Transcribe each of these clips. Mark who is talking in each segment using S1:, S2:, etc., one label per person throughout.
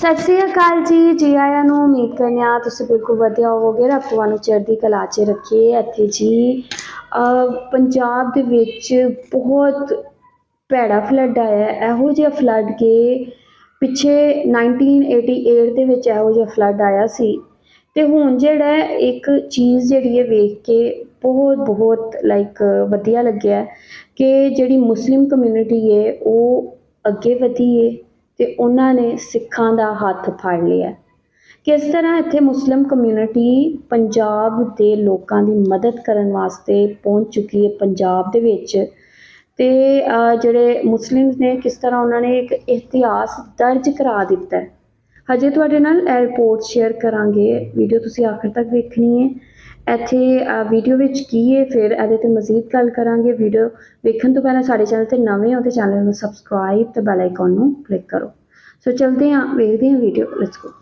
S1: ਸਤਿ ਸ੍ਰੀ ਅਕਾਲ ਜੀ ਜੀ ਆਇਆਂ ਨੂੰ ਉਮੀਦ ਕਰਨੇ ਆ ਤੁਸੀਂ ਬਿਲਕੁਲ ਵਧੀਆ ਹੋਵੋਗੇ। ਰੱਬ ਤੁਹਾਨੂੰ ਚੜ੍ਹਦੀ ਕਲਾ 'ਚ ਰੱਖੇ, ਇੱਥੇ ਜੀ ਪੰਜਾਬ ਦੇ ਵਿੱਚ ਬਹੁਤ ਭੈੜਾ ਫਲੱਡ ਆਇਆ। ਇਹੋ ਜਿਹਾ ਫਲੱਡ ਕੇ ਪਿੱਛੇ 1988 ਦੇ ਵਿੱਚ ਇਹੋ ਜਿਹਾ ਫਲੱਡ ਆਇਆ ਸੀ। ਤੇ ਹੁਣ ਜਿਹੜਾ ਇੱਕ ਚੀਜ਼ ਜਿਹੜੀ ਹੈ ਵੇਖ ਕੇ ਬਹੁਤ ਬਹੁਤ ਲਾਈਕ ਵਧੀਆ ਲੱਗਿਆ ਕਿ ਜਿਹੜੀ ਮੁਸਲਿਮ ਕਮਿਊਨਿਟੀ ਹੈ, ਉਹ ਅੱਗੇ ਵਧੀ ਹੈ। ਤੇ ਉਹਨਾਂ ਨੇ ਸਿੱਖਾਂ ਦਾ ਹੱਥ ਫੜ ਲਿਆ। ਕਿਸ ਤਰ੍ਹਾਂ ਇੱਥੇ ਮੁਸਲਿਮ ਕਮਿਊਨਿਟੀ ਪੰਜਾਬ ਦੇ ਲੋਕਾਂ ਦੀ ਮਦਦ ਕਰਨ ਵਾਸਤੇ ਪਹੁੰਚ ਚੁੱਕੀ ਹੈ ਪੰਜਾਬ ਦੇ ਵਿੱਚ ਤੇ ਜਿਹੜੇ ਮੁਸਲਿਮਸ ਨੇ ਕਿਸ ਤਰ੍ਹਾਂ ਉਹਨਾਂ ਨੇ ਇੱਕ ਇਤਿਹਾਸ ਦਰਜ ਕਰਾ ਦਿੱਤਾ ਹਜੇ ਤੁਹਾਡੇ ਨਾਲ ਇਹ ਰਿਪੋਰਟ ਸ਼ੇਅਰ ਕਰਾਂਗੇ। ਵੀਡੀਓ ਤੁਸੀਂ ਆਖਰ ਤੱਕ ਵੇਖਣੀ ਹੈ। ਇੱਥੇ ਵੀਡੀਓ ਵਿੱਚ ਕੀ ਹੈ, ਫਿਰ ਇਹਦੇ ਤੇ ਮਜ਼ੀਦ ਗੱਲ ਕਰਾਂਗੇ। ਵੀਡੀਓ ਵੇਖਣ ਤੋਂ ਪਹਿਲਾਂ ਸਾਡੇ ਚੈਨਲ ਤੇ ਨਵੇਂ ਹੋ ਤੇ ਚੈਨਲ ਨੂੰ ਸਬਸਕ੍ਰਾਈਬ ਤੇ ਬੈਲ ਆਈਕਨ ਨੂੰ ਕਲਿੱਕ ਕਰੋ। ਸੋ ਚਲਦੇ ਹਾਂ ਵੇਖਦੇ ਹਾਂ ਵੀਡੀਓ ਲੈਟਸ ਗੋ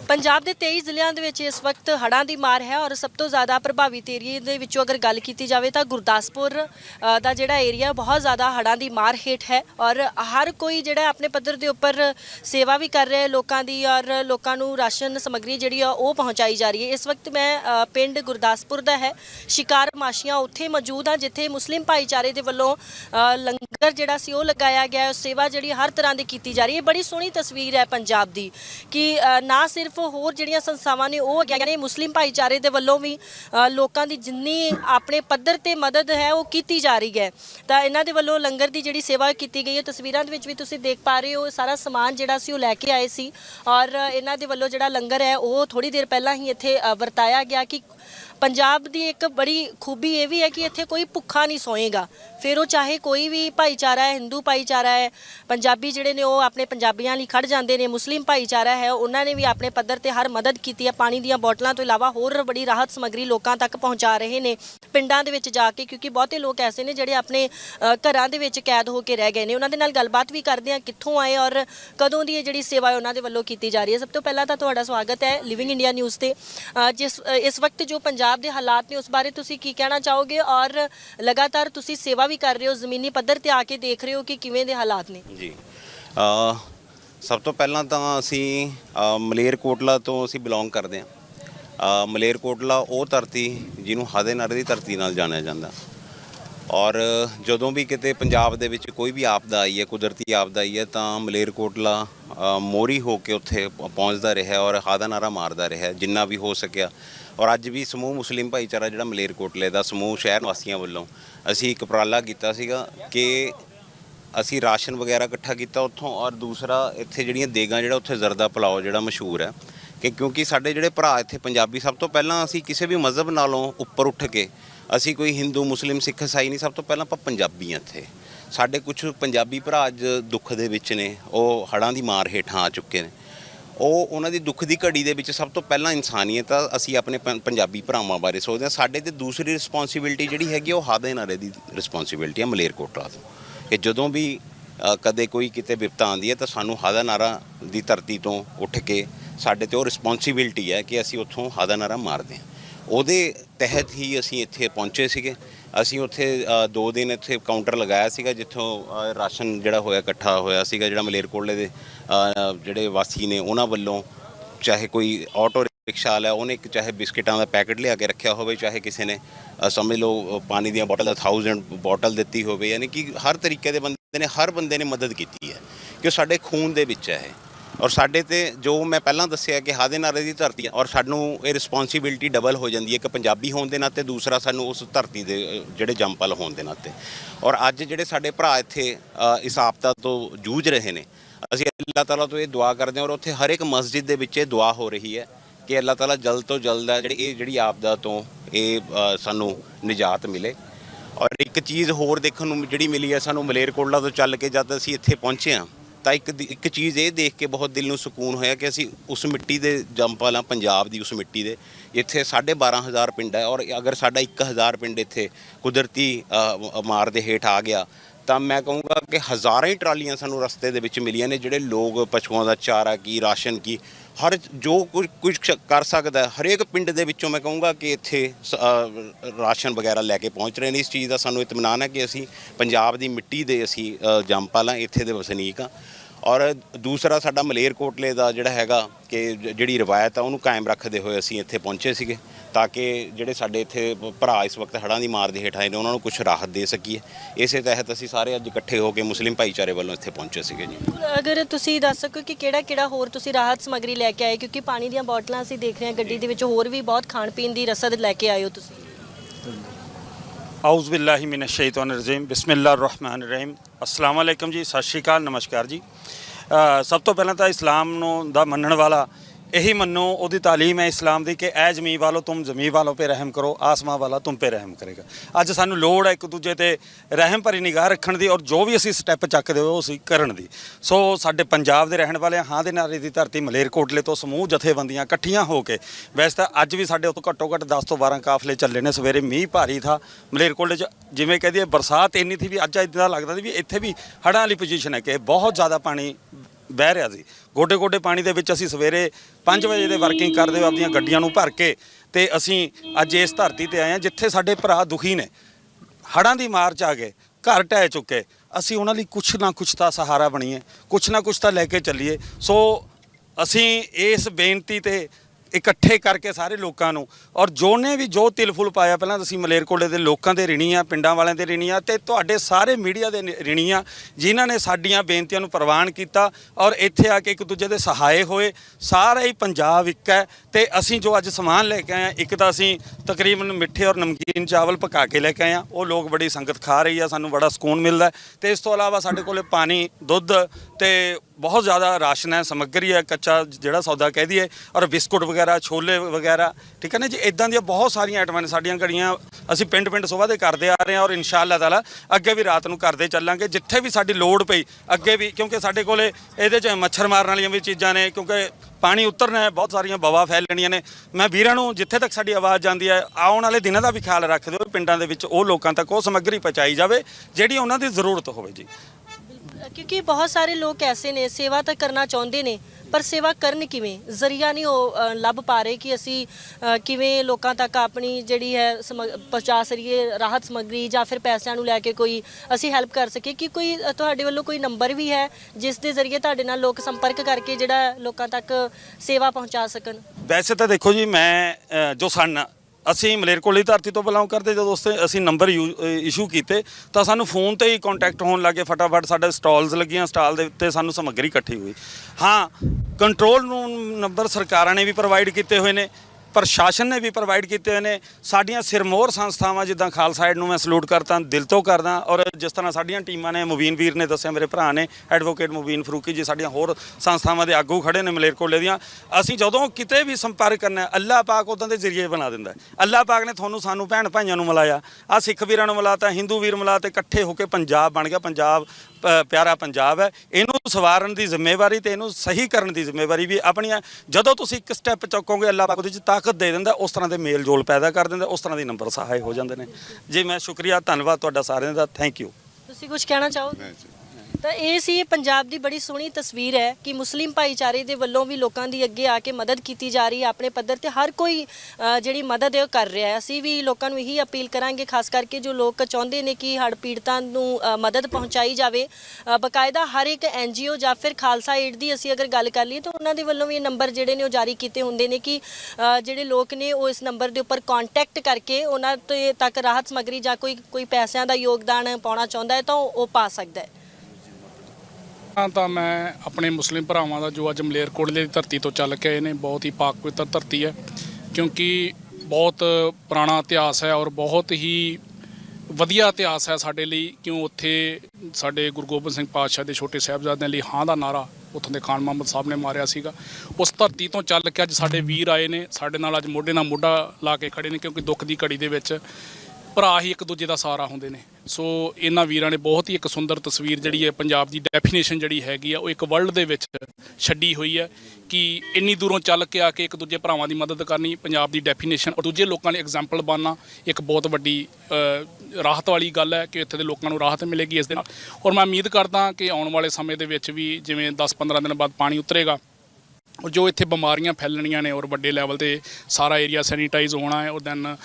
S2: ਪੰਜਾਬ ਦੇ 23 ਜ਼ਿਲ੍ਹਿਆਂ ਦੇ ਵਿੱਚ ਇਸ ਵਕਤ ਹੜ੍ਹਾਂ ਦੀ ਮਾਰ ਹੈ ਔਰ ਸਭ ਤੋਂ ਜ਼ਿਆਦਾ ਪ੍ਰਭਾਵਿਤ ਏਰੀਏ ਦੇ ਵਿੱਚੋਂ ਅਗਰ ਗੱਲ ਕੀਤੀ ਜਾਵੇ ਤਾਂ ਗੁਰਦਾਸਪੁਰ ਅ, ਦਾ ਜਿਹੜਾ ਏਰੀਆ ਬਹੁਤ ਜ਼ਿਆਦਾ ਹੜ੍ਹਾਂ ਦੀ ਮਾਰ ਹੇਠ ਹੈ ਔਰ ਹਰ ਕੋਈ ਜਿਹੜਾ ਆਪਣੇ ਪੱਧਰ ਦੇ ਉੱਪਰ ਸੇਵਾ ਵੀ ਕਰ ਰਿਹਾ ਹੈ ਲੋਕਾਂ ਦੀ ਔਰ ਲੋਕਾਂ ਨੂੰ ਰਾਸ਼ਨ ਸਮੱਗਰੀ ਜਿਹੜੀ ਆ ਉਹ ਪਹੁੰਚਾਈ ਜਾ ਰਹੀ ਹੈ। ਇਸ ਵਕਤ ਮੈਂ ਅ, ਪਿੰਡ ਗੁਰਦਾਸਪੁਰ ਦਾ ਹੈ। ਸ਼ਿਕਾਰ ਮਾਸ਼ੀਆਂ ਉੱਥੇ ਮੌਜੂਦ ਹਾਂ ਜਿੱਥੇ ਮੁਸਲਿਮ ਭਾਈਚਾਰੇ ਦੇ ਵੱਲੋਂ ਅ, ਲੰਗਰ ਜਿਹੜਾ ਸੀ ਉਹ ਲਗਾਇਆ ਗਿਆ ਹੈ ਸੇਵਾ ਜਿਹੜੀ ਹਰ ਤਰ੍ਹਾਂ ਦੀ ਕੀਤੀ ਜਾ ਰਹੀ ਹੈ। ਬੜੀ ਸੋਹਣੀ ਤਸਵੀਰ ਹੈ ਪੰਜਾਬ ਦੀ ਕਿ ਅ, ਨਾ ਸਿਰਫ ਸਿਰਫ ਹੋਰ ਜਿਹੜੀਆਂ ਸੰਸਥਾਵਾਂ ਨੇ, ਉਹ ਹੈਗੀਆਂ ਨੇ ਮੁਸਲਿਮ ਭਾਈਚਾਰੇ ਦੇ ਵੱਲੋਂ ਵੀ ਲੋਕਾਂ ਦੀ ਜਿੰਨੀ ਆਪਣੇ ਪੱਧਰ ਤੇ ਮਦਦ ਹੈ, ਉਹ ਕੀਤੀ ਜਾ ਰਹੀ ਹੈ। ਤਾਂ ਇਹਨਾਂ ਦੇ ਵੱਲੋਂ ਲੰਗਰ ਦੀ ਜਿਹੜੀ ਸੇਵਾ ਕੀਤੀ ਗਈ ਹੈ ਤਸਵੀਰਾਂ ਦੇ ਵਿੱਚ ਵੀ ਤੁਸੀਂ ਦੇਖ ਪਾ ਰਹੇ ਹੋ ਸਾਰਾ ਸਮਾਨ ਜਿਹੜਾ ਸੀ, ਉਹ ਲੈ ਕੇ ਆਏ ਸੀ। ਔਰ ਇਹਨਾਂ ਦੇ ਵੱਲੋਂ ਜਿਹੜਾ ਲੰਗਰ ਹੈ, ਉਹ ਥੋੜੀ ਦੇਰ ਪਹਿਲਾਂ ਹੀ ਇੱਥੇ ਵਰਤਾਇਆ ਗਿਆ ਕਿ ਪੰਜਾਬ ਦੀ ਇੱਕ ਬੜੀ ਖੂਬੀ ਇਹ ਵੀ ਹੈ ਕਿ ਇੱਥੇ ਕੋਈ ਭੁੱਖਾ ਨਹੀਂ ਸੋਏਗਾ। ਫਿਰ ਉਹ ਚਾਹੇ ਕੋਈ ਵੀ ਭਾਈਚਾਰਾ ਹੈ, ਹਿੰਦੂ ਭਾਈਚਾਰਾ ਹੈ, ਪੰਜਾਬੀ ਜਿਹੜੇ ਨੇ ਉਹ ਆਪਣੇ ਪੰਜਾਬੀਆਂ ਲਈ ਖੜ ਜਾਂਦੇ ਨੇ, ਮੁਸਲਿਮ ਭਾਈਚਾਰਾ ਹੈ, ਉਹਨਾਂ ਨੇ ਵੀ ਆਪਣੇ ਪੱਧਰ ਤੇ ਹਰ ਮਦਦ ਕੀਤੀ ਹੈ, ਪਾਣੀ ਦੀਆਂ ਬੋਟਲਾਂ ਤੋਂ ਇਲਾਵਾ ਹੋਰ ਬੜੀ ਰਾਹਤ ਸਮੱਗਰੀ ਲੋਕਾਂ ਤੱਕ ਪਹੁੰਚਾ ਰਹੇ ਨੇ ਪਿੰਡਾਂ ਦੇ ਵਿੱਚ ਜਾ ਕੇ, ਕਿਉਂਕਿ ਬਹੁਤੇ ਲੋਕ ਐਸੇ ਨੇ ਜਿਹੜੇ ਆਪਣੇ ਘਰਾਂ ਦੇ ਵਿੱਚ ਕੈਦ ਹੋ ਕੇ ਰਹਿ ਗਏ ਨੇ। ਉਹਨਾਂ ਦੇ ਨਾਲ ਗੱਲਬਾਤ ਵੀ ਕਰਦੇ ਆ ਕਿੱਥੋਂ ਆਏ ਔਰ ਕਦੋਂ ਦੀ ਇਹ ਜਿਹੜੀ ਸੇਵਾ ਉਹਨਾਂ ਦੇ ਵੱਲੋਂ ਕੀਤੀ ਜਾ ਰਹੀ ਹੈ। ਸਭ ਤੋਂ ਪਹਿਲਾਂ ਤਾਂ ਤੁਹਾਡਾ ਸਵਾਗਤ ਹੈ ਲਿਵਿੰਗ ਇੰਡੀਆ ਨਿਊਜ਼ ਤੇ। ਜਿਸ ਇਸ ਵਕਤ ਜੋ ਪੰਜਾਬ ਦੇ ਹਾਲਾਤ ਨੇ ਉਸ ਬਾਰੇ ਤੁਸੀਂ ਕੀ ਕਹਿਣਾ ਚਾਹੋਗੇ ਔਰ ਲਗਾਤਾਰ ਤੁਸੀਂ ਸੇਵਾ ਵੀ ਕਰ ਰਹੇ ਹੋ ਜ਼ਮੀਨੀ ਪੱਧਰ ਤੇ ਆ ਕੇ ਦੇਖ ਰਹੇ ਹੋ ਕਿ ਕਿਵੇਂ ਦੇ ਹਾਲਾਤ ਨੇ?
S3: ਜੀ। ਅ ਸਭ ਤੋਂ ਪਹਿਲਾਂ ਤਾਂ ਅਸੀਂ ਅ, ਮਲੇਰਕੋਟਲਾ ਤੋਂ ਅਸੀਂ ਬਿਲੋਂਗ ਕਰਦੇ ਹਾਂ। ਅ, ਮਲੇਰਕੋਟਲਾ ਉਹ ਧਰਤੀ ਜਿਹਨੂੰ ਹਾਦੇ ਨਾਰੇ ਦੀ ਧਰਤੀ ਨਾਲ ਜਾਣਿਆ ਜਾਂਦਾ। ਔਰ ਜਦੋਂ ਵੀ ਕਿਤੇ ਪੰਜਾਬ ਦੇ ਵਿੱਚ ਕੋਈ ਵੀ ਆਪਦਾ ਆਈ ਹੈ ਕੁਦਰਤੀ ਆਪਦਾ ਆਈ ਹੈ ਤਾਂ ਮਲੇਰਕੋਟਲਾ ਅ, ਮੋਰੀ ਹੋ ਕੇ ਉੱਥੇ ਪਹੁੰਚਦਾ ਰਿਹਾ ਔਰ ਹਾਦਾ ਨਾਰਾ ਮਾਰਦਾ ਰਿਹਾ ਜਿੰਨਾ ਵੀ ਹੋ ਸਕਿਆ। ਔਰ ਅੱਜ ਵੀ ਸਮੂਹ ਮੁਸਲਿਮ ਭਾਈਚਾਰਾ ਜਿਹੜਾ ਮਲੇਰਕੋਟਲੇ ਦਾ ਸਮੂਹ ਸ਼ਹਿਰ ਵਾਸੀਆਂ ਵੱਲੋਂ ਅਸੀਂ ਇੱਕ ਉਪਰਾਲਾ ਕੀਤਾ ਸੀਗਾ ਕਿ ਅਸੀਂ ਰਾਸ਼ਨ ਵਗੈਰਾ ਇਕੱਠਾ ਕੀਤਾ ਉੱਥੋਂ ਔਰ ਦੂਸਰਾ ਇੱਥੇ ਜਿਹੜੀਆਂ ਦੇਗਾਂ ਜਿਹੜਾ ਉੱਥੇ ਜ਼ਰਦਾ ਪੁਲਾਓ ਜਿਹੜਾ ਮਸ਼ਹੂਰ ਹੈ ਕਿ ਕਿਉਂਕਿ ਸਾਡੇ ਜਿਹੜੇ ਭਰਾ ਇੱਥੇ ਪੰਜਾਬੀ ਸਭ ਤੋਂ ਪਹਿਲਾਂ ਅਸੀਂ ਕਿਸੇ ਵੀ ਮਜ਼ਹਬ ਨਾਲੋਂ ਉੱਪਰ ਉੱਠ ਕੇ ਅਸੀਂ ਕੋਈ ਹਿੰਦੂ, ਮੁਸਲਿਮ, ਸਿੱਖ, ਇਸਾਈ ਨਹੀਂ, ਸਭ ਤੋਂ ਪਹਿਲਾਂ ਆਪਾਂ ਪੰਜਾਬੀ ਹਾਂ ਇੱਥੇ। ਸਾਡੇ ਕੁਝ ਪੰਜਾਬੀ ਭਰਾ ਅੱਜ ਦੁੱਖ ਦੇ ਵਿੱਚ ਨੇ, ਉਹ ਹੜ੍ਹਾਂ ਦੀ ਮਾਰ ਹੇਠਾਂ ਆ ਚੁੱਕੇ ਨੇ। ਉਹ ਉਹਨਾਂ ਦੀ ਦੁੱਖ ਦੀ ਘੜੀ ਦੇ ਵਿੱਚ ਸਭ ਤੋਂ ਪਹਿਲਾਂ ਇਨਸਾਨੀਅਤ ਆ ਅਸੀਂ ਆਪਣੇ ਪੰ- ਪੰਜਾਬੀ ਭਰਾਵਾਂ ਬਾਰੇ ਸੋਚਦੇ ਹਾਂ। ਸਾਡੇ ਤੇ ਦੂਸਰੀ ਰਿਸਪੌਂਸਿਬਿਲਟੀ ਜਿਹੜੀ ਹੈਗੀ ਉਹ ਹਾਦੇ ਨਾਰੇ ਦੀ ਰਿਸਪੌਂਸਿਬਿਲਟੀ ਆ, ਮਲੇਰਕੋਟਲਾ ਤੋਂ। ਕਿ ਜਦੋਂ ਵੀ ਕਦੇ ਕੋਈ ਕਿਤੇ ਵਿਪਤਾ ਆਉਂਦੀ ਹੈ ਤਾਂ ਸਾਨੂੰ ਹਾਦਾ ਨਾਰਾ ਦੀ ਧਰਤੀ ਤੋਂ ਉੱਠ ਕੇ ਸਾਡੇ ਤੇ ਉਹ ਰਿਸਪੌਂਸਿਬਿਲਟੀ ਹੈ ਕਿ ਅਸੀਂ ਉੱਥੋਂ ਹਾਦਾ ਨਾਰਾ ਮਾਰਦੇ ਹਾਂ। ਉਹਦੇ ਤਹਿਤ ਹੀ ਅਸੀਂ ਇੱਥੇ ਪਹੁੰਚੇ ਸੀਗੇ। ਅਸੀਂ ਉੱਥੇ ਅ, ਦੋ ਦਿਨ ਇੱਥੇ ਕਾਊਂਟਰ ਲਗਾਇਆ ਸੀਗਾ ਜਿੱਥੋਂ ਅ, ਰਾਸ਼ਨ ਜਿਹੜਾ ਹੋਇਆ ਇਕੱਠਾ ਹੋਇਆ ਸੀਗਾ ਜਿਹੜਾ ਮਲੇਰਕੋਟਲੇ ਦੇ ਅ, ਜਿਹੜੇ ਵਾਸੀ ਨੇ ਉਹਨਾਂ ਵੱਲੋਂ ਚਾਹੇ ਕੋਈ ਆਟੋ ਰਿਕਸ਼ਾ ਵਾਲਾ ਉਹਨੇ ਇੱਕ ਚਾਹੇ ਬਿਸਕਿਟਾਂ ਦਾ ਪੈਕੇਟ ਲਿਆ ਕੇ ਰੱਖਿਆ ਹੋਵੇ ਚਾਹੇ ਕਿਸੇ ਨੇ ਅ, ਸਮਝ ਲਓ ਅ, ਪਾਣੀ ਦੀਆਂ ਬੋਟਲ 1000 ਬੋਟਲ ਦਿੱਤੀ ਹੋਵੇ ਯਾਨੀ ਕਿ ਹਰ ਤਰੀਕੇ ਦੇ ਬੰਦੇ ਨੇ ਹਰ ਬੰਦੇ ਨੇ ਮਦਦ ਕੀਤੀ ਹੈ। ਕਿ ਉਹ ਸਾਡੇ ਖੂਨ ਦੇ ਵਿੱਚ ਹੈ ਇਹ। ਔਰ ਸਾਡੇ ਤੇ ਜੋ ਮੈਂ ਪਹਿਲਾਂ ਦੱਸਿਆ ਕਿ ਹਾਦੇ ਨਾਰੇ ਦੀ ਧਰਤੀ ਔਰ ਸਾਨੂੰ ਇਹ ਰਿਸਪੌਂਸਿਬਿਲਟੀ ਡਬਲ ਹੋ ਜਾਂਦੀ ਹੈ ਇੱਕ ਪੰਜਾਬੀ ਹੋਣ ਦੇ ਨਾਤੇ ਦੂਸਰਾ ਸਾਨੂੰ ਉਸ ਧਰਤੀ ਦੇ ਅ, ਜਿਹੜੇ ਜੰਪਲ ਹੋਣ ਦੇ ਨਾਤੇ। ਔਰ ਅੱਜ ਜਿਹੜੇ ਸਾਡੇ ਭਰਾ ਇੱਥੇ ਇਸ ਆਪਦਾ ਤੋਂ ਜੂਝ ਰਹੇ ਨੇ ਅਸੀਂ ਅੱਲਾਹ ਤਾਲਾ ਤੋਂ ਇਹ ਦੁਆ ਕਰਦੇ ਹਾਂ ਔਰ ਉੱਥੇ ਹਰ ਇੱਕ ਮਸਜਿਦ ਦੇ ਵਿੱਚ ਇਹ ਦੁਆ ਹੋ ਰਹੀ ਹੈ ਕਿ ਅੱਲਾਹ ਤਾਲਾ ਜਲਦ ਤੋਂ ਜਲਦ ਹੈ ਜਿਹੜੀ ਇਹ ਜਿਹੜੀ ਆਪਦਾ ਤੋਂ ਇਹ ਸਾਨੂੰ ਨਿਜਾਤ ਮਿਲੇ। ਔਰ ਇੱਕ ਚੀਜ਼ ਹੋਰ ਦੇਖਣ ਨੂੰ ਜਿਹੜੀ ਮਿਲੀ ਹੈ ਸਾਨੂੰ ਮਲੇਰਕੋਟਲਾ ਤੋਂ ਚੱਲ ਕੇ ਜਦ ਅਸੀਂ ਇੱਥੇ ਪਹੁੰਚੇ ਹਾਂ ਤਾਂ ਇੱਕ ਦੀ- ਇੱਕ ਚੀਜ਼ ਇਹ ਦੇਖ ਕੇ ਬਹੁਤ ਦਿਲ ਨੂੰ ਸਕੂਨ ਹੋਇਆ ਕਿ ਅਸੀਂ ਉਸ ਮਿੱਟੀ ਦੇ ਜੰਪਲ ਆ ਪੰਜਾਬ ਦੀ ਉਸ ਮਿੱਟੀ ਦੇ ਇੱਥੇ 12500 ਪਿੰਡ ਹੈ ਔਰ ਅਗਰ ਸਾਡਾ 1000 ਪਿੰਡ ਇੱਥੇ ਕੁਦਰਤੀ ਮਾਰ ਦੇ ਹੇਠ ਆ ਗਿਆ ਤਾਂ ਮੈਂ ਕਹੂੰਗਾ ਕਿ ਹਜ਼ਾਰਾਂ ਹੀ ਟਰਾਲੀਆਂ ਸਾਨੂੰ ਰਸਤੇ ਦੇ ਵਿੱਚ ਮਿਲੀਆਂ ਨੇ ਜਿਹੜੇ ਲੋਕ ਪਸ਼ੂਆਂ ਦਾ ਚਾਰਾ ਕੀ ਰਾਸ਼ਨ ਕੀ ਹਰ ਜੋ ਕੁਝ ਕੁਝ ਕਰ ਸਕਦਾ ਹਰੇਕ ਪਿੰਡ ਦੇ ਵਿੱਚੋਂ ਮੈਂ ਕਹੂੰਗਾ ਕਿ ਇੱਥੇ ਸ- ਰਾਸ਼ਨ ਵਗੈਰਾ ਲੈ ਕੇ ਪਹੁੰਚ ਰਹੇ ਨੇ। ਇਸ ਚੀਜ਼ ਦਾ ਸਾਨੂੰ ਇਤਮਾਨਾਨ ਹੈ ਕਿ ਅਸੀਂ ਪੰਜਾਬ ਦੀ ਮਿੱਟੀ ਦੇ ਅਸੀਂ ਅ, ਜੰਮਪਲ ਹਾਂ ਇੱਥੇ ਦੇ ਵਸਨੀਕ ਹਾਂ। ਔਰ ਦੂਸਰਾ ਸਾਡਾ ਮਲੇਰਕੋਟਲੇ ਦਾ ਜਿਹੜਾ ਹੈਗਾ ਕਿ ਜਿਹੜੀ ਰਵਾਇਤ ਆ ਉਹਨੂੰ ਕਾਇਮ ਰੱਖਦੇ ਹੋਏ ਅਸੀਂ ਇੱਥੇ ਪਹੁੰਚੇ ਸੀਗੇ ਤਾਂ ਕਿ ਜਿਹੜੇ ਸਾਡੇ ਇੱਥੇ ਭਰਾ ਇਸ ਵਕਤ ਹੜ੍ਹਾਂ ਦੀ ਮਾਰ ਦੇ ਹੇਠ ਆਏ ਨੇ ਉਹਨਾਂ ਨੂੰ ਕੁਝ ਰਾਹਤ ਦੇ ਸਕੀਏ। ਇਸੇ ਤਹਿਤ ਅਸੀਂ ਸਾਰੇ ਅੱਜ ਇਕੱਠੇ ਹੋ ਕੇ ਮੁਸਲਿਮ ਭਾਈਚਾਰੇ ਵੱਲੋਂ ਇੱਥੇ ਪਹੁੰਚੇ ਸੀਗੇ ਜੀ।
S2: ਅਗਰ ਤੁਸੀਂ ਦੱਸ ਸਕੋ ਕਿ ਕਿਹੜਾ ਕਿਹੜਾ ਹੋਰ ਤੁਸੀਂ ਰਾਹਤ ਸਮੱਗਰੀ ਲੈ ਕੇ ਆਏ ਕਿਉਂਕਿ ਪਾਣੀ ਦੀਆਂ ਬੋਤਲਾਂ ਅਸੀਂ ਦੇਖ ਰਹੇ ਹਾਂ ਗੱਡੀ ਦੇ ਵਿੱਚ ਹੋਰ ਵੀ ਬਹੁਤ ਖਾਣ ਪੀਣ ਦੀ ਰਸਦ ਲੈ ਕੇ ਆਏ ਹੋ ਤੁਸੀਂ।
S4: ਆਉਜ਼ ਬਿਲਲਾਹਿ ਮਿਨ ਸ਼ੈਤਾਨ ਰਜੀਮ ਰਹੀਮ। ਅਸਲਾਮ ਵਾਲੇਕਮ ਜੀ, ਸਤਿ ਸ਼੍ਰੀ ਅਕਾਲ, ਨਮਸਕਾਰ ਜੀ। ਸਭ ਤੋਂ ਪਹਿਲਾਂ ਤਾਂ ਇਸਲਾਮ ਨੂੰ ਦਾ ਮੰਨਣ ਵਾਲਾ ਇਹੀ ਮੰਨੋ ਉਹਦੀ ਤਾਲੀਮ ਹੈ ਇਸਲਾਮ ਦੀ ਕਿ ਐ ਜ਼ਮੀ ਵਾਲੋ ਤੁਮ ਜ਼ਮੀ ਵਾਲੋ ਪੇ ਰਹਿਮ ਕਰੋ ਆਸਮਾਂ ਵਾਲਾ ਤੁਮ ਪੇ ਰਹਿਮ ਕਰੇਗਾ। ਅੱਜ ਸਾਨੂੰ ਲੋੜ ਹੈ ਇੱਕ ਦੂਜੇ ਤੇ ਰਹਿਮ ਭਰੀ ਨਿਗਾਹ ਰੱਖਣ ਦੀ ਔਰ ਜੋ ਵੀ ਅਸੀਂ ਸਟੈਪ ਚੱਕਦੇ ਹੋ, ਉਹ ਅਸੀਂ ਕਰਨ ਦੀ। ਸੋ ਸਾਡੇ ਪੰਜਾਬ ਦੇ ਰਹਿਣ ਵਾਲੇ ਹਾਂ ਦੇ ਨਾਰੇ ਦੀ ਧਰਤੀ ਮਲੇਰਕੋਟਲੇ ਤੋਂ ਸਮੂਹ ਜਥੇਬੰਦੀਆਂ ਇਕੱਠੀਆਂ ਹੋ ਕੇ, ਵੈਸੇ ਤਾਂ ਅੱਜ ਵੀ ਸਾਡੇ ਉੱਥੋਂ ਘੱਟੋ ਘੱਟ 10 ਤੋਂ 12 ਕਾਫਲੇ ਚੱਲੇ ਨੇ, ਸਵੇਰੇ ਮੀਂਹ ਭਾਰੀ ਥਾ, ਮਲੇਰਕੋਟਲੇ 'ਚ ਜਿਵੇਂ ਕਹਦੀ ਬਰਸਾਤ ਇੰਨੀ ਥੀ ਵੀ ਅੱਜ ਇਦਾਂ ਲੱਗਦਾ ਸੀ ਵੀ ਇੱਥੇ ਵੀ ਹੜ੍ਹਾਂ ਵਾਲੀ ਪੋਜੀਸ਼ਨ ਹੈ ਕਿ ਬਹੁਤ ਜ਼ਿਆਦਾ ਪਾਣੀ ਬਹਿ ਰਿਹਾ ਸੀ। ਗੋਡੇ ਗੋਡੇ ਪਾਣੀ ਦੇ ਵਿੱਚ ਅਸੀਂ ਸਵੇਰੇ 5 ਵਜੇ ਦੇ ਵਰਕਿੰਗ ਕਰਦੇ ਹੋਏ ਆਪਣੀਆਂ ਗੱਡੀਆਂ ਨੂੰ ਭਰ ਕੇ ਤੇ ਅਸੀਂ ਅੱਜ ਇਸ ਧਰਤੀ ਤੇ ਆਏ ਹਾਂ ਜਿੱਥੇ ਸਾਡੇ ਭਰਾ ਦੁਖੀ ਨੇ। ਹੜ੍ਹਾਂ ਦੀ ਮਾਰ ਚ ਆ ਗਏ, ਘਰ ਢਹਿ ਚੁੱਕੇ। ਅਸੀਂ ਉਹਨਾਂ ਲਈ ਕੁਛ ਨਾ ਕੁਛ ਤਾਂ ਸਹਾਰਾ ਬਣੀਏ, ਕੁਛ ਨਾ ਕੁਛ ਤਾਂ ਲੈ ਕੇ ਚੱਲੀਏ। ਸੋ ਅਸੀਂ ਇਸ ਬੇਨਤੀ ਤੇ ਇਕੱਠੇ ਕਰਕੇ ਸਾਰੇ ਲੋਕਾਂ ਨੂੰ। ਔਰ ਜੋਨੇ ਵੀ ਜੋ ਤਿਲ ਫੁੱਲ ਪਾਇਆ, ਪਹਿਲਾਂ ਅਸੀਂ ਮਲੇਰਕੋਟਲੇ ਦੇ ਲੋਕਾਂ ਦੇ ਰਿਣੀ ਆ, ਪਿੰਡਾਂ ਵਾਲਿਆਂ ਦੇ ਰਿਣੀ ਆ, ਤੇ ਤੁਹਾਡੇ ਸਾਰੇ ਮੀਡੀਆ ਦੇ ਰਿਣੀ ਆ, ਜਿਨ੍ਹਾਂ ਨੇ ਸਾਡੀਆਂ ਬੇਨਤੀਆਂ ਨੂੰ ਪ੍ਰਵਾਨ ਕੀਤਾ ਔਰ ਇੱਥੇ ਆ ਕੇ ਇੱਕ ਦੂਜੇ ਦੇ ਸਹਾਏ ਹੋਏ। ਸਾਰਾ ਹੀ ਪੰਜਾਬ ਇੱਕ ਹੈ ਤੇ ਅਸੀਂ ਜੋ ਅੱਜ ਸਮਾਨ ਲੈ ਕੇ ਆਏ ਹਾਂ, ਇੱਕ ਤਾਂ ਅਸੀਂ ਤਕਰੀਬਨ ਮਿੱਠੇ ਔਰ ਨਮਕੀਨ ਚਾਵਲ ਪਕਾ ਕੇ ਲੈ ਕੇ ਆਏ ਹਾਂ। ਉਹ ਲੋਕ ਬੜੀ ਸੰਗਤ ਖਾ ਰਹੀ ਆ, ਸਾਨੂੰ ਬੜਾ ਸਕੂਨ ਮਿਲਦਾ ਹੈ। ਤੇ ਇਸ ਤੋਂ ਇਲਾਵਾ ਸਾਡੇ ਕੋਲੇ ਪਾਣੀ, ਦੁੱਧ ਤੇ ਬਹੁਤ ਜ਼ਿਆਦਾ ਰਾਸ਼ਨ ਹੈ, ਸਮੱਗਰੀ ਹੈ, ਕੱਚਾ ਜਿਹੜਾ ਸੌਦਾ ਕਹਿ ਦਈਏ, ਔਰ ਬਿਸਕੁਟ ਵਗੈਰਾ, ਛੋਲੇ ਵਗੈਰਾ, ਠੀਕ ਹੈ ਨਾ ਜੀ? ਇਦਾਂ ਦੀਆਂ ਬਹੁਤ ਸਾਰੀਆਂ ਆਈਟਮਾਂ ਨੇ ਸਾਡੀਆਂ ਘੜੀਆਂ। ਅਸੀਂ ਪਿੰਡ ਪਿੰਡ ਸੁਬਾਹ ਦੇ ਕਰਦੇ ਆ ਰਹੇ ਹਾਂ ਔਰ ਇਨਸ਼ਾਅੱਲਾ ਤਾਲਾ ਅੱਗੇ ਵੀ ਰਾਤ ਨੂੰ ਕਰਦੇ ਚੱਲਾਂਗੇ। ਜਿੱਥੇ ਵੀ ਸਾਡੀ ਲੋੜ ਪਈ, ਅੱਗੇ ਵੀ, ਕਿਉਂਕਿ ਸਾਡੇ ਕੋਲੇ ਇਹਦੇ 'ਚ ਮੱਛਰ ਮਾਰਨ ਵਾਲੀਆਂ ਵੀ ਚੀਜ਼ਾਂ ਨੇ, ਕਿਉਂਕਿ ਪਾਣੀ ਉਤਰਨਾ ਹੈ, ਬਹੁਤ ਸਾਰੀਆਂ ਬਵਾ ਫੈਲਣੀਆਂ ਨੇ। ਮੈਂ ਵੀਰਾਂ ਨੂੰ ਜਿੱਥੇ ਤੱਕ ਸਾਡੀ ਆਵਾਜ਼ ਜਾਂਦੀ ਹੈ, ਆਉਣ ਵਾਲੇ ਦਿਨਾਂ ਦਾ ਵੀ ਖਿਆਲ ਰੱਖਦੇ ਹੋ ਪਿੰਡਾਂ ਦੇ ਵਿੱਚ ਉਹ ਲੋਕਾਂ ਤੱਕ ਉਹ ਸਮੱਗਰੀ ਪਹੁੰਚਾਈ ਜਾਵੇ, ਜਿਹੜੀ ਉਹਨਾਂ ਦੀ ਜ਼ਰੂਰਤ ਹੋਵੇ ਜੀ।
S2: ਕਿਉਂਕਿ ਬਹੁਤ ਸਾਰੇ ਲੋਕ ਐਸੇ ਨੇ ਸੇਵਾ ਤਾਂ ਕਰਨਾ ਚਾਹੁੰਦੇ ਨੇ ਪਰ ਸੇਵਾ ਕਰਨ ਕਿਵੇਂ? ਜ਼ਰੀਆ ਨਹੀਂ ਉਹ ਅ, ਲੱਭ ਪਾ ਰਹੇ ਕਿ ਅਸੀਂ ਅ, ਕਿਵੇਂ ਲੋਕਾਂ ਤੱਕ ਆਪਣੀ ਜਿਹੜੀ ਹੈ ਸਮੱਗ- ਪਹੁੰਚਾ ਸਕੀਏ ਰਾਹਤ ਸਮੱਗਰੀ ਜਾਂ ਫਿਰ ਪੈਸਿਆਂ ਨੂੰ ਲੈ ਕੇ ਕੋਈ ਅਸੀਂ ਹੈਲਪ ਕਰ ਸਕੀਏ ਕਿ ਕੋਈ ਅ, ਤੁਹਾਡੇ ਵੱਲੋਂ ਕੋਈ ਨੰਬਰ ਵੀ ਹੈ ਜਿਸ ਦੇ ਜ਼ਰੀਏ ਤੁਹਾਡੇ ਨਾਲ ਲੋਕ ਸੰਪਰਕ ਕਰਕੇ ਜਿਹੜਾ ਲੋਕਾਂ ਤੱਕ ਸੇਵਾ ਪਹੁੰਚਾ ਸਕਣ?
S4: ਵੈਸੇ ਤਾਂ ਦੇਖੋ ਜੀ ਮੈਂ ਅ, ਜੋ ਸਨ ਅਸੀਂ ਮਲੇਰਕੋਟਲੇ ਦੀ ਧਰਤੀ ਤੋਂ ਬਿਲੋਂਗ ਕਰਦੇ, ਜਦੋਂ ਉਸ ਤੇ ਅਸੀਂ ਨੰਬਰ ਇਸ਼ੂ ਕੀਤੇ, ਤਾਂ ਸਾਨੂੰ ਫੋਨ ਤੇ ਹੀ ਕੰਟੈਕਟ ਹੋਣ ਲੱਗੇ ਫਟਾਫਟ, ਸਾਡੇ ਸਟਾਲਸ ਲੱਗੀਆਂ, ਸਟਾਲ ਦੇ ਉੱਤੇ ਸਾਨੂੰ ਸਮੱਗਰੀ ਇਕੱਠੀ ਹੋਈ। ਹਾਂ ਕੰਟਰੋਲ ਰੂਮ ਨੰਬਰ ਸਰਕਾਰਾਂ ਨੇ ਵੀ ਪ੍ਰੋਵਾਈਡ ਕੀਤੇ ਹੋਏ ਨੇ। ਪ੍ਰਸ਼ਾਸਨ ਨੇ ਵੀ ਪ੍ਰੋਵਾਈਡ ਕੀਤੇ ਹੋਏ ਨੇ। ਸਾਡੀਆਂ ਸਿਰਮੋਰ ਸੰਸਥਾਵਾਂ ਜਿੱਦਾਂ ਖਾਲਸਾ ਏਡ ਨੂੰ ਮੈਂ ਸਲੂਟ ਕਰਦਾ ਦਿਲ ਤੋਂ ਕਰਦਾ ਔਰ ਜਿਸ ਤਰ੍ਹਾਂ ਸਾਡੀਆਂ ਟੀਮਾਂ ਨੇ ਮੁਬੀਨ ਵੀਰ ਨੇ ਦੱਸਿਆ ਮੇਰੇ ਭਰਾ ਨੇ ਐਡਵੋਕੇਟ ਮੁਬੀਨ ਫਰੂਕੀ ਜੀ ਸਾਡੀਆਂ ਹੋਰ ਸੰਸਥਾਵਾਂ ਦੇ ਆਗੂ ਖੜੇ ਨੇ ਮਲੇਰਕੋਟਲੇ ਦੀਆਂ। ਅਸੀਂ ਜਦੋਂ ਕਿਤੇ ਵੀ ਸੰਪਰਕ ਕਰਨਾ ਹੈ, ਅੱਲਾਹ ਪਾਕ ਉਦਾਂ ਦੇ ਜ਼ਰੀਏ ਬਣਾ ਦਿੰਦਾ ਹੈ। ਅੱਲਾਹ ਪਾਕ ਨੇ ਤੁਹਾਨੂੰ ਸਾਨੂੰ ਭੈਣ ਭਾਈਆਂ ਨੂੰ ਮਿਲਾਇਆ। ਆ ਸਿੱਖ ਵੀਰਾਂ ਨੂੰ ਮਿਲਾਤਾ ਹਿੰਦੂ ਵੀਰ ਮਿਲਾਤੇ ਇਕੱਠੇ ਹੋ ਕੇ ਪੰਜਾਬ ਬਣ ਗਿਆ। ਪੰਜਾਬ ਪਿਆਰਾ ਪੰਜਾਬ ਹੈ। ਇਹਨੂੰ ਸਵਾਰਨ ਦੀ ਜ਼ਿੰਮੇਵਾਰੀ ਤੇ ਇਹਨੂੰ ਸਹੀ ਕਰਨ ਦੀ ਜ਼ਿੰਮੇਵਾਰੀ ਵੀ ਆਪਣੀਆਂ ਜਦੋਂ ਤੁਸੀਂ ਇੱਕ ਸਟੈਪ ਚੱਕੋਗੇ ਅੱਲਾਹ ਪਾਕ ਉਹਦੇ ਵਿੱਚ ਤਾਕਤ ਦੇ ਦਿੰਦਾ ਉਸ ਤਰ੍ਹਾਂ ਦੇ ਮੇਲ ਜੋਲ ਪੈਦਾ ਕਰ ਦਿੰਦਾ ਉਸ ਤਰ੍ਹਾਂ ਦੀ ਨੰਬਰ ਸਹਾਇ ਹੋ ਜਾਂਦੇ ਨੇ। ਜੀ ਮੈਂ ਸ਼ੁਕਰੀਆ ਧੰਨਵਾਦ ਤੁਹਾਡਾ ਸਾਰਿਆਂ ਦਾ। ਥੈਂਕ ਯੂ
S2: ਤੁਸੀਂ ਕੁਝ ਕਹਿਣਾ ਚਾਹੋਗੇ? ਤਾਂ ਇਹ ਸੀ ਪੰਜਾਬ ਦੀ ਬੜੀ ਸੋਹਣੀ ਤਸਵੀਰ ਹੈ ਕਿ ਮੁਸਲਿਮ ਭਾਈਚਾਰੇ ਦੇ ਵੱਲੋਂ ਵੀ ਲੋਕਾਂ ਦੀ ਅੱਗੇ ਆ ਕੇ ਮਦਦ ਕੀਤੀ ਜਾ ਰਹੀ ਹੈ ਆਪਣੇ ਪੱਧਰ ਤੇ। ਹਰ ਕੋਈ ਅ, ਜਿਹੜੀ ਮਦਦ ਹੈ ਉਹ ਕਰ ਰਿਹਾ ਹੈ। ਅਸੀਂ ਵੀ ਲੋਕਾਂ ਨੂੰ ਇਹੀ ਅਪੀਲ ਕਰਾਂਗੇ ਖਾਸ ਕਰਕੇ ਜੋ ਲੋਕ ਚਾਹੁੰਦੇ ਨੇ ਕਿ ਹੜ੍ਹ ਪੀੜਤਾਂ ਨੂੰ ਅ, ਮਦਦ ਪਹੁੰਚਾਈ ਜਾਵੇ। ਅ, ਬਕਾਇਦਾ ਹਰ ਇੱਕ ਐਨਜੀਓ ਜਾਂ ਫਿਰ ਖਾਲਸਾ ਏਡ ਦੀ ਅਸੀਂ ਅਗਰ ਗੱਲ ਕਰ ਲਈਏ ਤਾਂ ਉਹਨਾਂ ਦੇ ਵੱਲੋਂ ਵੀ ਇਹ ਨੰਬਰ ਜਿਹੜੇ ਨੇ ਉਹ ਜਾਰੀ ਕੀਤੇ ਹੁੰਦੇ ਨੇ ਕਿ ਅ, ਜਿਹੜੇ ਲੋਕ ਨੇ ਉਹ ਇਸ ਨੰਬਰ ਦੇ ਉੱਪਰ ਕੰਟੈਕਟ ਕਰਕੇ ਉਹਨਾਂ ਤੇ ਤੱਕ ਰਾਹਤ ਸਮੱਗਰੀ ਜਾਂ ਕੋਈ ਕੋਈ ਪੈਸਿਆਂ ਦਾ ਯੋਗਦਾਨ ਪਾਉਣਾ ਚਾਹੁੰਦਾ ਹੈ ਤਾਂ ਉਹ ਉਹ ਪਾ ਸਕਦਾ ਹੈ।
S5: ਤਾਂ ਮੈਂ ਆਪਣੇ ਮੁਸਲਿਮ ਭਰਾਵਾਂ ਦਾ ਜੋ ਅੱਜ ਮਲੇਰਕੋਟਲੇ ਦੀ ਧਰਤੀ ਤੋਂ ਚੱਲ ਕੇ ਆਏ ਨੇ, ਬਹੁਤ ਹੀ ਪਾਕ ਪਵਿੱਤਰ ਧਰਤੀ ਹੈ। ਕਿਉਂਕਿ ਬਹੁਤ ਪੁਰਾਣਾ ਇਤਿਹਾਸ ਹੈ ਔਰ ਬਹੁਤ ਹੀ ਵਧੀਆ ਇਤਿਹਾਸ ਹੈ ਸਾਡੇ ਲਈ, ਕਿਉਂ ਉੱਥੇ ਸਾਡੇ ਗੁਰੂ ਗੋਬਿੰਦ ਸਿੰਘ ਪਾਤਸ਼ਾਹ ਦੇ ਛੋਟੇ ਸਾਹਿਬਜ਼ਾਦਿਆਂ ਲਈ ਹਾਂ ਦਾ ਨਾਰਾ ਉੱਥੋਂ ਦੇ ਖਾਨ ਮੁਹੰਮਦ ਸਾਹਿਬ ਨੇ ਮਾਰਿਆ ਸੀਗਾ। ਉਸ ਧਰਤੀ ਤੋਂ ਚੱਲ ਕੇ ਅੱਜ ਸਾਡੇ ਵੀਰ ਆਏ ਨੇ, ਸਾਡੇ ਨਾਲ ਅੱਜ ਮੋਢੇ ਨਾਲ ਮੋਢਾ ਲਾ ਕੇ ਖੜੇ ਨੇ, ਕਿਉਂਕਿ ਦੁੱਖ ਦੀ ਘੜੀ ਦੇ ਵਿੱਚ ਭਰਾ ਹੀ ਇੱਕ ਦੂਜੇ ਦਾ ਸਹਾਰਾ ਹੁੰਦੇ ਨੇ। ਸੋ ਇਹਨਾਂ ਵੀਰਾਂ ਨੇ ਬਹੁਤ ਹੀ ਇੱਕ ਸੁੰਦਰ ਤਸਵੀਰ ਜਿਹੜੀ ਹੈ ਪੰਜਾਬ ਦੀ ਡੈਫੀਨੇਸ਼ਨ ਜਿਹੜੀ ਹੈਗੀ ਆ, ਉਹ ਇੱਕ ਵਰਲਡ ਦੇ ਵਿੱਚ ਛੱਡੀ ਹੋਈ ਹੈ ਕਿ ਇੰਨੀ ਦੂਰੋਂ ਚੱਲ ਕੇ ਆ ਕੇ ਇੱਕ ਦੂਜੇ ਭਰਾਵਾਂ ਦੀ ਮਦਦ ਕਰਨੀ ਪੰਜਾਬ ਦੀ ਡੈਫੀਨੇਸ਼ਨ ਔਰ ਦੂਜੇ ਲੋਕਾਂ ਲਈ ਐਗਜ਼ਾਮਪਲ ਬਣਨਾ ਇੱਕ ਬਹੁਤ ਵੱਡੀ ਰਾਹਤ ਵਾਲੀ ਗੱਲ ਹੈ ਕਿ ਇੱਥੇ ਦੇ ਲੋਕਾਂ ਨੂੰ ਰਾਹਤ ਮਿਲੇਗੀ ਇਸ ਦੇ ਨਾਲ। ਔਰ ਮੈਂ ਉਮੀਦ ਕਰਦਾ ਕਿ ਆਉਣ ਵਾਲੇ ਸਮੇਂ ਦੇ ਵਿੱਚ ਵੀ ਜਿਵੇਂ 10-15 ਦਿਨ ਬਾਅਦ ਪਾਣੀ ਉਤਰੇਗਾ ਔਰ ਜੋ ਇੱਥੇ ਬਿਮਾਰੀਆਂ ਫੈਲਣੀਆਂ ਨੇ ਔਰ ਵੱਡੇ ਲੈਵਲ ਤੇ ਸਾਰਾ ਏਰੀਆ ਸੈਨੀਟਾਈਜ਼ ਹੋਣਾ ਹੈ, ਔਰ ਦੈਨ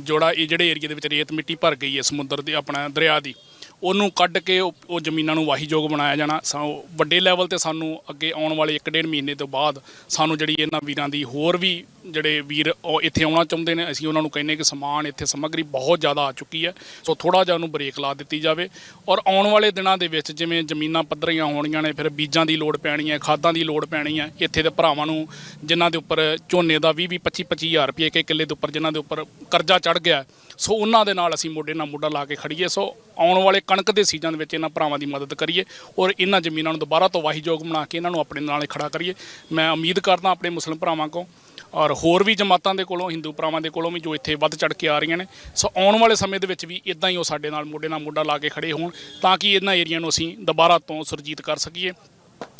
S5: ਜਿਹੜਾ ਇਹ ਜਿਹੜੇ ਏਰੀਆ ਦੇ ਵਿੱਚ ਰੇਤ ਮਿੱਟੀ ਭਰ ਗਈ ਹੈ ਸਮੁੰਦਰ ਦੀ, ਆਪਣਾ ਦਰਿਆ ਦੀ ਉਹਨੂੰ ਕੱਢ ਕੇ ਉਹ ਉਹ ਜ਼ਮੀਨਾਂ ਨੂੰ ਵਾਹੀਯੋਗ ਬਣਾਇਆ ਜਾਣਾ। ਸਾ ਵੱਡੇ ਲੈਵਲ ਤੇ ਸਾਨੂੰ ਅੱਗੇ ਆਉਣ ਵਾਲੇ 1.5 ਮਹੀਨੇ ਤੋਂ ਬਾਅਦ ਸਾਨੂੰ ਜਿਹੜੀ ਇਹਨਾਂ ਵੀਰਾਂ ਦੀ ਹੋਰ ਵੀ ਜਿਹੜੇ ਵੀਰ ਉਹ ਇੱਥੇ ਆਉਣਾ ਚਾਹੁੰਦੇ ਨੇ, ਅਸੀਂ ਉਹਨਾਂ ਨੂੰ ਕਹਿੰਨੇ ਕਿ ਸਮਾਨ ਇੱਥੇ ਸਮੱਗਰੀ ਬਹੁਤ ਜ਼ਿਆਦਾ ਆ ਚੁੱਕੀ ਹੈ। ਸੋ ਥੋੜਾ ਜਿਹਾ ਉਹਨੂੰ ਬ੍ਰੇਕ ਲਾ ਦਿੱਤੀ ਜਾਵੇ। ਔਰ ਆਉਣ ਵਾਲੇ ਦਿਨਾਂ ਦੇ ਵਿੱਚ ਜਿਵੇਂ ਜ਼ਮੀਨਾਂ ਪੱਧਰੀਆਂ ਹੋਣੀਆਂ ਨੇ, ਫਿਰ ਬੀਜਾਂ ਦੀ ਲੋੜ ਪੈਣੀ ਹੈ, ਖਾਦਾਂ ਦੀ ਲੋੜ ਪੈਣੀ ਹੈ, ਇੱਥੇ ਦੇ ਭਰਾਵਾਂ ਨੂੰ ਜਿਨ੍ਹਾਂ ਦੇ ਉੱਪਰ ਝੋਨੇ ਦਾ 20 20 25 25000 ਰੁਪਏ ਇੱਕ ਕਿੱਲੇ ਦੇ ਉੱਪਰ ਜਿਨ੍ਹਾਂ ਦੇ ਉੱਪਰ ਕਰਜ਼ਾ ਚੜ ਗਿਆ। ਸੋ ਉਹਨਾਂ ਦੇ ਨਾਲ ਅਸੀਂ ਮੋਢੇ ਨਾਲ ਮੋਢਾ ਲਾ ਕੇ ਖੜੀਏ ਸੋ ਆਉਣ ਵਾਲੇ ਕਣਕ ਦੇ ਸੀਜ਼ਨ ਵਿੱਚ ਇਹਨਾਂ ਭਰਾਵਾਂ ਦੀ ਮਦਦ ਕਰੀਏ ਔਰ ਇਹਨਾਂ ਜ਼ਮੀਨਾਂ ਨੂੰ ਦੁਬਾਰਾ ਤੋਂ ਵਾਹੀਯੋਗ ਬਣਾ ਕੇ ਇਹਨਾਂ ਨੂੰ ਆਪਣੇ ਨਾਲ ਖੜਾ ਕਰੀਏ। ਮੈਂ ਉਮੀਦ ਕਰਦਾ ਆਪਣੇ ਮੁਸਲਿਮ ਭਰਾਵਾਂ ਕੋਲ ਔਰ ਹੋਰ ਵੀ ਜਮਾਤਾਂ ਦੇ ਕੋਲੋਂ, ਹਿੰਦੂ ਭਰਾਵਾਂ ਦੇ ਕੋਲੋਂ ਵੀ ਜੋ ਇੱਥੇ ਵੱਧ ਚੜ ਕੇ ਆ ਰਹੀਆਂ ਨੇ। ਸੋ ਆਉਣ ਵਾਲੇ ਸਮੇਂ ਦੇ ਵਿੱਚ ਵੀ ਇਦਾਂ ਹੀ ਉਹ ਸਾਡੇ ਨਾਲ ਮੋਢੇ ਨਾਲ ਮੋਢਾ ਲਾ ਕੇ ਖੜੇ ਹੋਣ ਤਾਂ ਕਿ ਇਹਨਾਂ ਏਰੀਆ ਨੂੰ ਅਸੀਂ ਦੁਬਾਰਾ ਤੋਂ ਸੁਰਜੀਤ ਕਰ ਸਕੀਏ।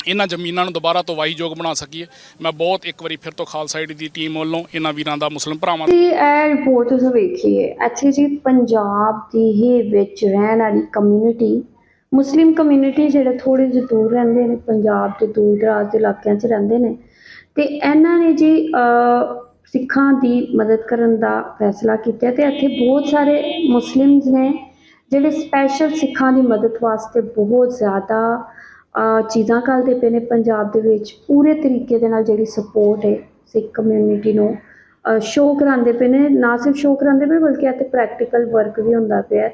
S5: ਇਹਨਾਂ ਜ਼ਮੀਨਾਂ ਨੂੰ ਦੁਬਾਰਾ ਤੋਂ ਵਾਹੀਯੋਗ ਬਣਾ ਸਕੀਏ। ਮੈਂ ਬਹੁਤ ਇੱਕ ਵਾਰੀ ਫਿਰ ਤੋਂ ਖਾਲਸਾ ਏਡ ਦੀ ਟੀਮ ਵੱਲੋਂ ਇਹਨਾਂ ਵੀਰਾਂ ਦਾ ਮੁਸਲਿਮ ਭਰਾਵਾਂ
S1: ਤੇ ਇਹ ਰਿਪੋਰਟ ਤੁਸੀਂ ਵੇਖੀਏ। ਇੱਥੇ ਜੀ ਪੰਜਾਬ ਦੀ ਹੀ ਵਿੱਚ ਰਹਿਣ ਵਾਲੀ ਕਮਿਊਨਿਟੀ ਮੁਸਲਿਮ ਕਮਿਊਨਿਟੀ ਜਿਹੜੇ ਥੋੜੇ ਜਿਹੇ ਦੂਰ ਰਹਿੰਦੇ ਨੇ, ਪੰਜਾਬ ਦੇ ਦੂਰ ਦਰਾਜ਼ ਦੇ ਇਲਾਕਿਆਂ 'ਚ ਰਹਿੰਦੇ ਨੇ। ਤੇ ਇਹਨਾਂ ਨੇ ਜੀ ਸਿੱਖਾਂ ਦੀ ਮਦਦ ਕਰਨ ਦਾ ਫੈਸਲਾ ਕੀਤਾ ਤੇ ਇੱਥੇ ਬਹੁਤ ਸਾਰੇ ਮੁਸਲਿਮਸ ਨੇ ਜਿਹੜੇ ਸਪੈਸ਼ਲ ਸਿੱਖਾਂ ਦੀ ਮਦਦ ਵਾਸਤੇ ਬਹੁਤ ਜ਼ਿਆਦਾ ਚੀਜ਼ਾਂ ਕਰਦੇ ਪਏ ਨੇ ਪੰਜਾਬ ਦੇ ਵਿੱਚ। ਪੂਰੇ ਤਰੀਕੇ ਦੇ ਨਾਲ ਜਿਹੜੀ ਸਪੋਰਟ ਹੈ ਸਿੱਖ ਕਮਿਊਨਿਟੀ ਨੂੰ ਸ਼ੋਅ ਕਰਾਉਂਦੇ ਪਏ ਨੇ। ਨਾ ਸਿਰਫ ਸ਼ੋਅ ਕਰਾਉਂਦੇ ਪਏ, ਬਲਕਿ ਇੱਥੇ ਪ੍ਰੈਕਟੀਕਲ ਵਰਕ ਵੀ ਹੁੰਦਾ ਪਿਆ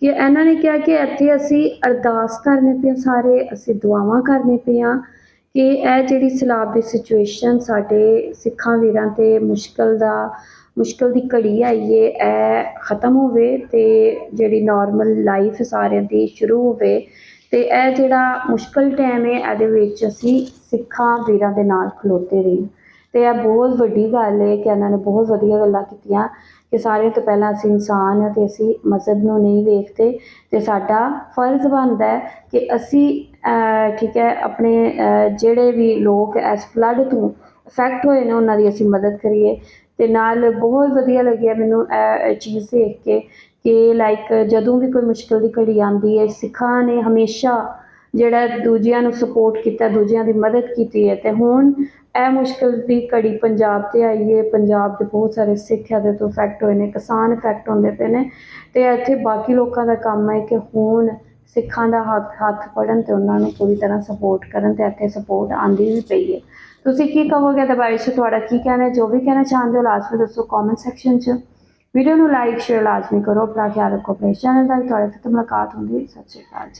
S1: ਕਿ ਇਹਨਾਂ ਨੇ ਕਿਹਾ ਕਿ ਇੱਥੇ ਅਸੀਂ ਅਰਦਾਸ ਕਰਨੇ ਪਏ ਹਾਂ ਸਾਰੇ, ਅਸੀਂ ਦੁਆਵਾਂ ਕਰਨੇ ਪਏ ਹਾਂ ਕਿ ਇਹ ਜਿਹੜੀ ਸਲਾਬ ਦੀ ਸਿਚੁਏਸ਼ਨ ਸਾਡੇ ਸਿੱਖਾਂ ਵੀਰਾਂ ਤੇ ਮੁਸ਼ਕਲ ਦਾ, ਮੁਸ਼ਕਲ ਦੀ ਘੜੀ ਆਈ ਏ, ਇਹ ਖਤਮ ਹੋਵੇ ਤੇ ਜਿਹੜੀ ਨਾਰਮਲ ਲਾਈਫ ਸਾਰਿਆਂ ਦੀ ਸ਼ੁਰੂ ਹੋਵੇ ਤੇ ਇਹ ਜਿਹੜਾ ਮੁਸ਼ਕਲ ਟਾਈਮ ਹੈ, ਇਹਦੇ ਵਿੱਚ ਅਸੀਂ ਸਿੱਖਾਂ, ਵੀਰਾਂ ਦੇ ਨਾਲ ਖਲੋਤੇ ਰਹੀਏ ਤੇ ਇਹ ਬਹੁਤ ਵੱਡੀ ਗੱਲ ਹੈ ਕਿ ਇਹਨਾਂ ਨੇ ਬਹੁਤ ਵਧੀਆ ਗੱਲਾਂ ਕੀਤੀਆਂ ਕਿ ਸਾਰਿਆਂ ਤੋਂ ਪਹਿਲਾਂ ਅਸੀਂ ਇਨਸਾਨ ਹਾਂ ਤੇ ਅਸੀਂ ਮਜ਼ਹਬ ਨੂੰ ਨਹੀਂ ਵੇਖਦੇ ਤੇ ਸਾਡਾ ਫਰਜ਼ ਬਣਦਾ ਹੈ ਕਿ ਅਸੀਂ ਠੀਕ ਹੈ, ਆਪਣੇ ਜਿਹੜੇ ਵੀ ਲੋਕ ਇਸ ਫਲੱਡ ਤੋਂ ਅਫੈਕਟ ਹੋਏ ਨੇ, ਉਹਨਾਂ ਦੀ ਅਸੀਂ ਮਦਦ ਕਰੀਏ। ਤੇ ਨਾਲ ਬਹੁਤ ਵਧੀਆ ਲੱਗਿਆ ਮੈਨੂੰ ਇਹ ਇਹ ਚੀਜ਼ ਦੇਖ ਕੇ ਕਿ ਲਾਈਕ ਜਦੋਂ ਵੀ ਕੋਈ ਮੁਸ਼ਕਿਲ ਦੀ ਘੜੀ ਆਉਂਦੀ ਹੈ, ਸਿੱਖਾਂ ਨੇ ਹਮੇਸ਼ਾ ਜਿਹੜਾ ਦੂਜਿਆਂ ਨੂੰ ਸਪੋਰਟ ਕੀਤਾ, ਦੂਜਿਆਂ ਦੀ ਮਦਦ ਕੀਤੀ ਹੈ। ਤੇ ਹੁਣ ਇਹ ਮੁਸ਼ਕਿਲ ਦੀ ਘੜੀ ਪੰਜਾਬ ਤੇ ਆਈ ਹੈ। ਪੰਜਾਬ ਦੇ ਬਹੁਤ ਸਾਰੇ ਸਿੱਖ ਦੇ ਤੋਂ ਇਫੈਕਟ ਹੋਏ ਨੇ, ਕਿਸਾਨ ਇਫੈਕਟ ਹੁੰਦੇ ਪਏ ਨੇ। ਤੇ ਇੱਥੇ ਬਾਕੀ ਲੋਕਾਂ ਦਾ ਕੰਮ ਹੈ ਕਿ ਹੁਣ ਸਿੱਖਾਂ ਦਾ ਹੱਥ ਹੱਥ ਫੜਨ ਤੇ ਉਹਨਾਂ ਨੂੰ ਪੂਰੀ ਤਰ੍ਹਾਂ ਸਪੋਰਟ ਕਰਨ ਤੇ ਇੱਥੇ ਸਪੋਰਟ ਆਂਦੀ ਵੀ ਪਈ ਹੈ। ਤੁਸੀਂ ਕੀ ਕਹੋਗੇ ਇਹਦੇ ਬਾਰੇ? 'ਚ ਤੁਹਾਡਾ ਕੀ ਕਹਿਣਾ ਜੋ ਵੀ ਕਹਿਣਾ ਚਾਹੁੰਦੇ ਹੋ ਲਾਸਟ ਲਾਜ਼ਮੀ ਦੱਸੋ ਕਮੈਂਟ ਸੈਕਸ਼ਨ 'ਚ। ਵੀਡੀਓ ਨੂੰ ਲਾਈਕ, ਸ਼ੇਅਰ ਲਾਜ਼ਮੀ ਕਰੋ। ਆਪਣਾ ਖਿਆਲ ਰੱਖੋ। ਆਪਣੇ ਚੈਨਲ ਦਾ ਤੁਹਾਡੇ ਫਿਰ ਤੋਂ ਮੁਲਾਕਾਤ ਹੁੰਦੀ ਸਤਿ ਸ਼੍ਰੀ ਅਕਾਲ ਜੀ।